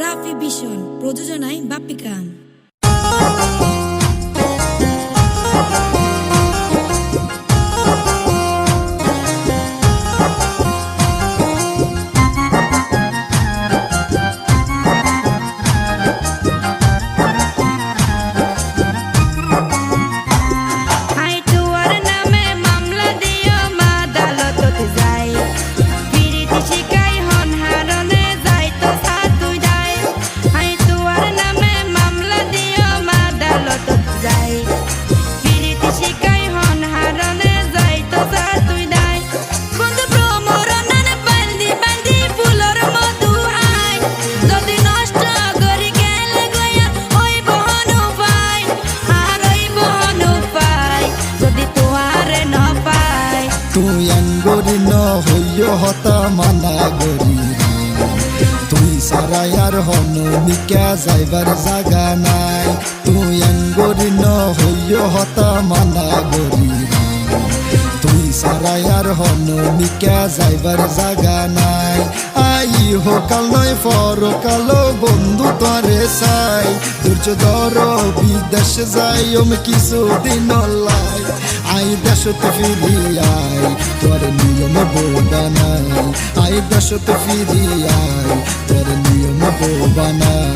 রাফি ভীষণ প্রযোজনায় বাপ্পিকা হতা মানা গরি। তুই সারাই আর হন নিকা যাইবার জাগা নাই। তুই আঙ্গুরি ন হইয় হতা মানা গরি। তুই সারাই আর হন নিকা যাইবার জাগা নাই। আই হোকাল নয় পরকাল বন্ধু তরে সাই ধৈর্য ধর বিদেশ যাই ওম কিছুদিন লাই আই দেশত ফিরি আই তোর নিয়ম বোবা নাই। আই দেশত ফিরি আই তোর নিয়ম বোবানাই আর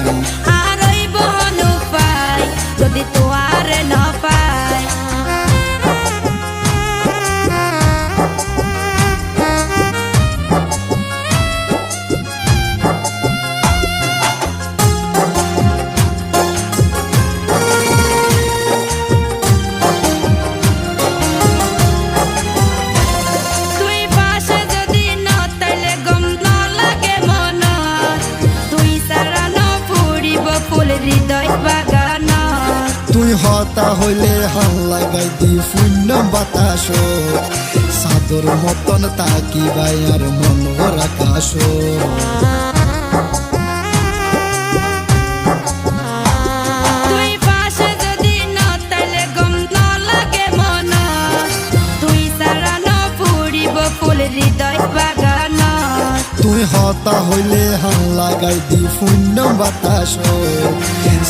হতা হইলে হাল লাগাই দি শূন্য বাতাস। সাদর মতন তাকিবাই আর মন আকাশ তুই হতা হইলে হাল লাগাই দি শূন্য বাতাস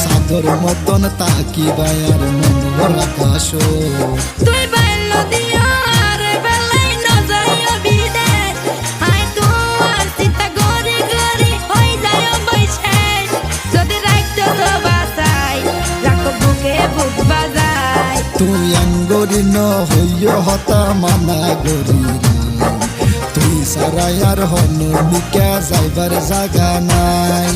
সাদর মতন তাকিবাই আর মনোর আকাশ তুই বাইল তুই আঙ্গরি ন হইয় হতা মানা গরি তুই সারাই আর হন মিকা যাইবার জাগা নাই।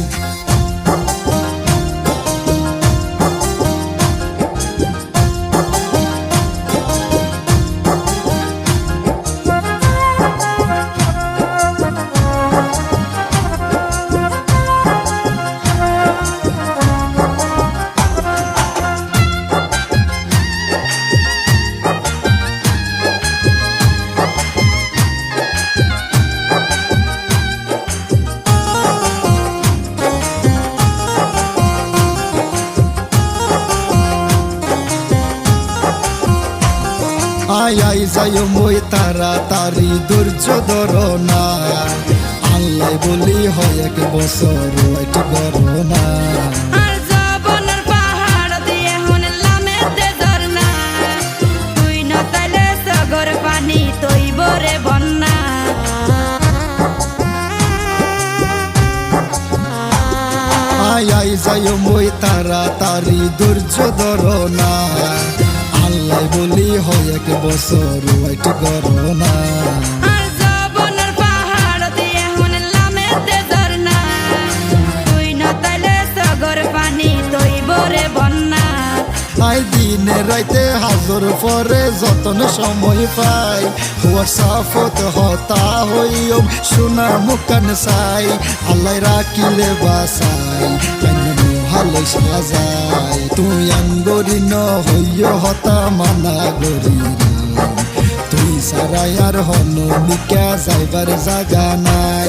আই আই যাই মই তাড়াতাড়ি ধৈর্য ধর না। আল্লাহ বলি হয় এক বছর ওয়েট করো না। আই যাই মই তাড়াতাড়ি ধৈর্য ধর না। আল্লাহ বলি হয় এক বছর ওয়েট করো না। আর জবনের পাহাড় দিয়ে শুনলামে দেদর না তুই ন তাইলে সগর পানি তৈ বরে বন্যা। আই দিনে রাইতে হাজর পরে যতন সময় পাই। হোয়াটসঅ্যাপত হতা হইম সোনা মুখান চাই। আল্লাহ রাখিলে বাসাই। ভালো সাজাই। তুই আঙ্গরি ন হইয় হতা মানা গরি তুই সারাই আর হন মিকা যাইবার জাগা নাই।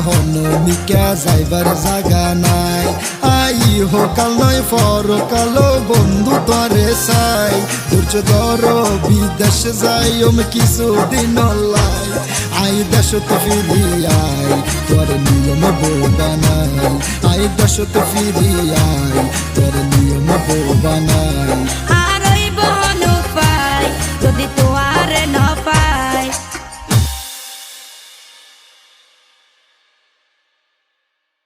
হন নিকা যাইবার জাগা নাই আই হো কাল নয় ফর কালো বন্ধু তরে সাই ধৈর্য ধর বিদেশ যাই ওম কিছুদিন লাই আই দেশ তো ফিরি আই তোর নিয়ম বোবা নাই আই দেশ তো ফিরি আই তোর নিয়ম বোবা নাই